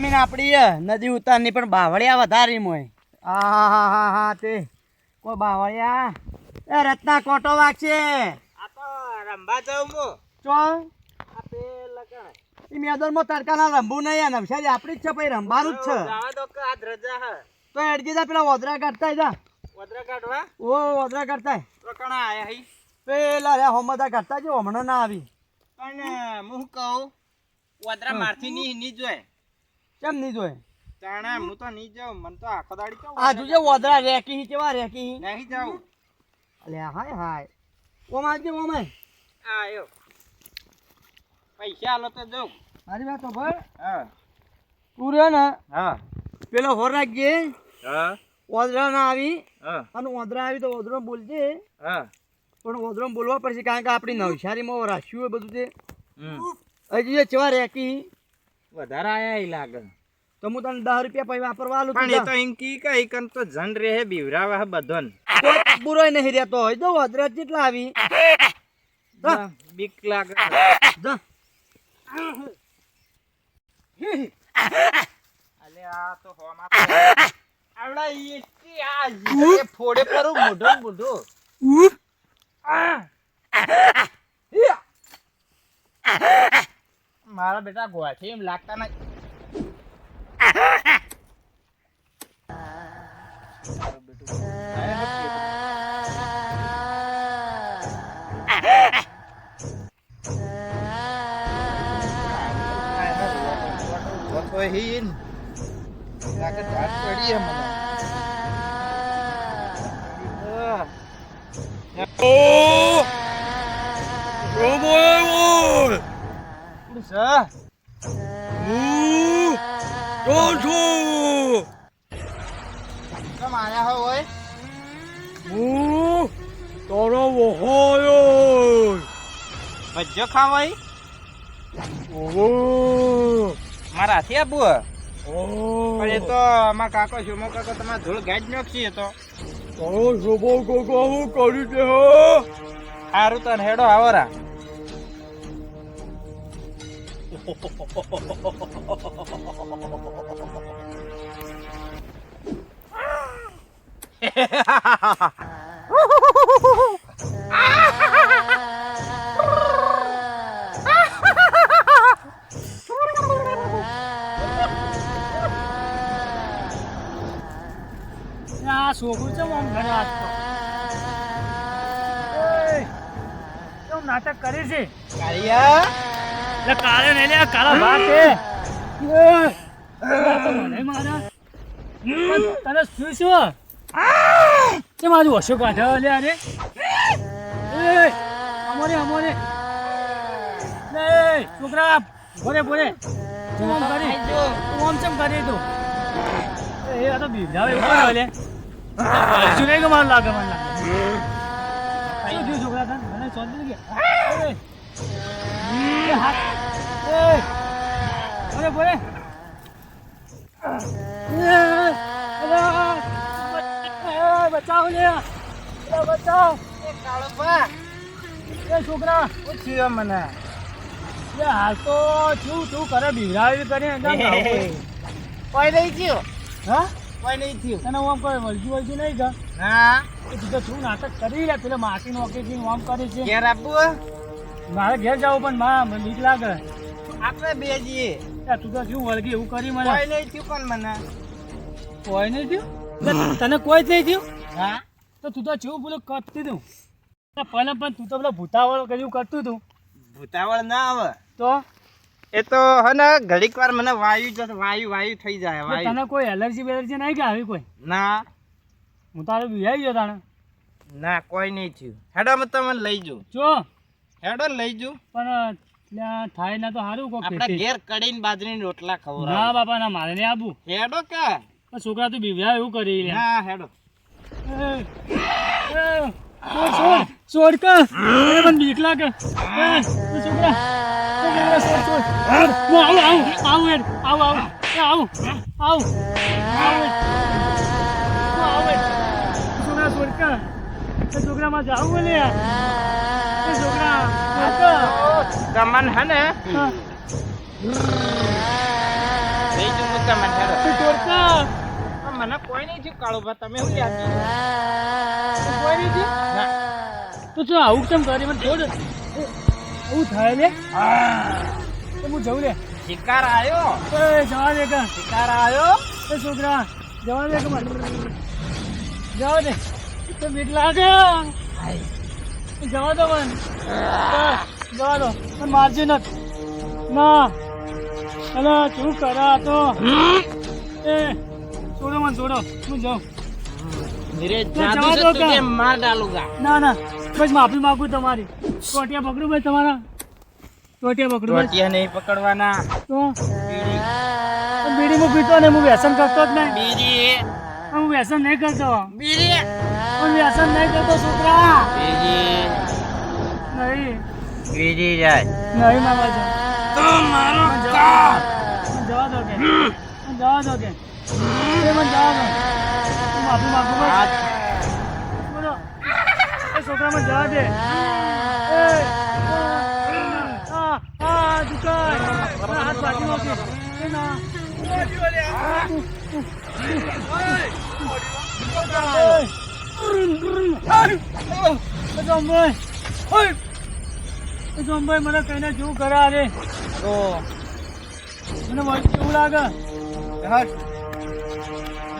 જમીન આપણી હે, નદી ઉતારની પણ બાવળિયા વધારી મોય. હા હા હા હા તે. કોઈ બાવળિયા? એ રત્ના કોટો વાગશે. આ તો રંભા જવું હું ચો? એ મેદાનમાં તડકાના રંભું નહીં આ નવસારી આપણી જ છે પછી રંભાનું જ છે. જાવા દો કે આજ રજા હે? તો એડજી જા પેલા વોદરા કાઢતા જા. વદરા કાઢવા? ઓ વોદરા કાઢતા. તો કણા આયા હઈ પેલા રે હોમદા કાઢતા જો હમણાં ના આવી. પણ હું કહું વોદરા મારથી ની ની જોય. કેમ નહીં જોય? તાણે હું તો નહીં જાઉં. મને તો આખો દાડી કેવું આ જોજે વોદરા રેકી કેવા રેકી નહીં જાઉં. અલે હાય હાય. ઓમ આવજે ઓમ આય. આયો. પૈસા લો તો જાઉં. મારી વાત તો ભર હા. તું ને હા. પેલો હોર રાખજે. હા. ઓદરા ના આવી. હા. અને ઓદરા આવી તો ઓદરો બોલજે. હા. પણ ઓદરો બોલવા પડશે કારણ કે આપણી નવસારીમાં રાશ્યું બધું છે હજી જે ચેવા રેકી વધારે આયા ઈ લાગે. તો હું તને દસ રૂપિયા પછી વાપરવા આલું પણ એ તો એમ કી કઈ કન તો જન રે હે બીવરાવા હે બધોન. બુરો બુરોય નહીં રહેતો હોય. જો ઓદરા જેટલા આવી. જા. બીક લાગે. જા. અલે આ તો હોમા આવડા ઈ આ ફોડે પરું મોઢો મોઢો. મારા બેટા ગોઠી એમ લાગતા નહીં હીન લાગે ડાટ પડી હે મને કોણ છે? કેમ આયા હો ઓય? તારો વહોયો ભજ્જો ખાવાય ઓહો. મારા આબુ પણ એ તો અમાર કાકો શોમો કાકો તમારે ધૂળ ગાજ નાખશી તો. તારો શોભો કોકો હું કરી દે હો? સારું તને હેડો આવરા આ છોકરું છે આમ ઘરે આજતો કેમ નાટક કરે છે કાળિયા એટલે કાળે ને લે કાળા ભાત છે. મારા. તને શું શું તે મારું હશો કાઢે લે અરે એ, અમોરે અમોરે. લે, છોકરા બોલે બોલે તું કરી. તું ચમ કરી તું? એ તો બીજાવે કરે લે. શું નહીં કે મારું લાગે મને લાગે. શું છોકરા તને? મને શોધી કે એ એ હાથ એ બોલે બોલે એ અરે બચાવ લે. એ બચાવ. એ છોકરા. મને. એ હાલ તો છું છું કરે? બિરાવી કરી કોઈ નહીં થયું? હા? કોઈ નહીં થયું. તને આમ કોઈ વળગી વળગી નહીં ગા. હા. એ તું તો શું નાટક કરી લે? પેલા માસી નોકે થી આમ કરે છે. ઘેર આપવું? મારે ઘેર જવું પણ મા મને બીક લાગે. આપણે બે જઈએ તું તો શું વળગી એવું કરી મને. કોઈ નહીં થયું પણ મને. કોઈ નહીં થયું? એટલે તને કોઈ નહીં થયું? હા? તો તું તો જેવું બોલો કરતી તું. પહેલા પણ તું તો પેલા ભૂતાવળ કર્યું કરતું તું. ભૂતાવળ ના આવે. તો? એ તો હને ઘડીક વાર મને વાયુ જશે વાયુ વાયુ થઈ જાય વાયુ. તને કોઈ એલર્જી બેલર્જી નહીં કે આવી કોઈ? ના. હું તારે બિહાઈ ગયો તાણે. ના કોઈ નહીં થયું. હેડો મેં તમને લઈ જો જો. હેડો લઈ જો પણ ત્યાં થાય ના તો સારું કોક આપણે. ઘેર કડીને બાજરીની રોટલા ના ખવડાવ બાપા ના મારે નહીં આવું હેડો કે. છોકરા તું બિવ્યા એવું કરી લે ના હેડો. છોડ, છોડ, કે. એ મને બીક લાગે છોકરા છોડ, છોડ. આવું આવું આવ હેડ. આવું આવું. આવ. આવું. આવું. છોકરા છોડ કે. એ છોકરામાં જાવું એ છોકરા તમને હે ને? આ મને કોઈ નહીં થયું. ભાઈ તમે શું યાદ કોઈ નહીં થયું? ના. તું શું આવું કેમ કરી? મને છોડ આવું થાય તો હું જઉં લે. શિકાર આવ્યો એ જવા દે કા. શિકાર આવ્યો એ છોકરા જવા દે કે મને? જવા દે. તો બીક લાગે. જવા દો મને. જવા દો. મને મારજે નત ના. અલા શું કરા તો. એ મને છોડો હું જાઉં. ધીરે જાદુ છે તુજે માર ડાલુંગા? ના ના. બસ માફી માંગુ તમારી. ટોટિયા પકડું ભાઈ તમારા? ટોટિયા પકડું ટોટિયા નહીં પકડવાના. તો? બીડી હું પીતો ને હું વ્યસન કરતો જ નહીં. બીજી હું વ્યસન નહીં કરતો. હું વ્યસન નહીં કરતો છોકરા. બીજી નહીં. બીજી જાય. નહીં મામા તો મારો જવા મને દો કે. જવા દો કે. છોકરા મને જવા દે હાથ ભાઈ મને કહીને જેવું કરાવે અરે તો મને કેવું લાગે.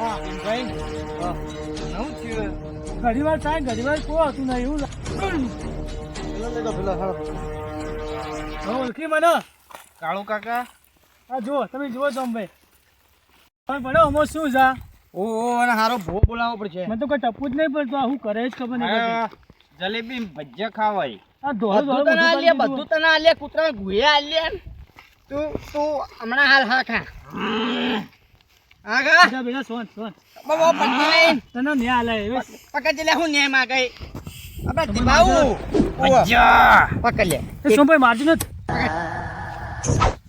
થયું ઘડી વાર થાય ઘડી કોઈ હતું નહીં એવું મને કાળુ કાકા હા જુઓ તમે જુઓ છો ભાઈ પણ પડો અમો શું છે ઓ અને હારો ભો બોલાવવો પડશે મને તો કોઈ ટપુ જ નહીં પડતું હું કરે જ ખબર જલેબી ભજીયા ખાવાય આ ધોળું ધોળું બધું તને આલ્યા તું તું, હમણાં હાલ હા ખા. દીધું. બેટા સોન સોન બહુ બહુ પકડાઈ. તને ન્યા હાલે એવી પકડજે લે, હું નેમ આ ગઈ. અબે દીપાઉ. ભજીયા પકડ લે એ સોન ભાઈ મારજો ને?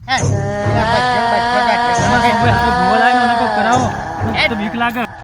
હે, પકડ, પકડ, પકડ. કરાવો. તો બીક લાગે.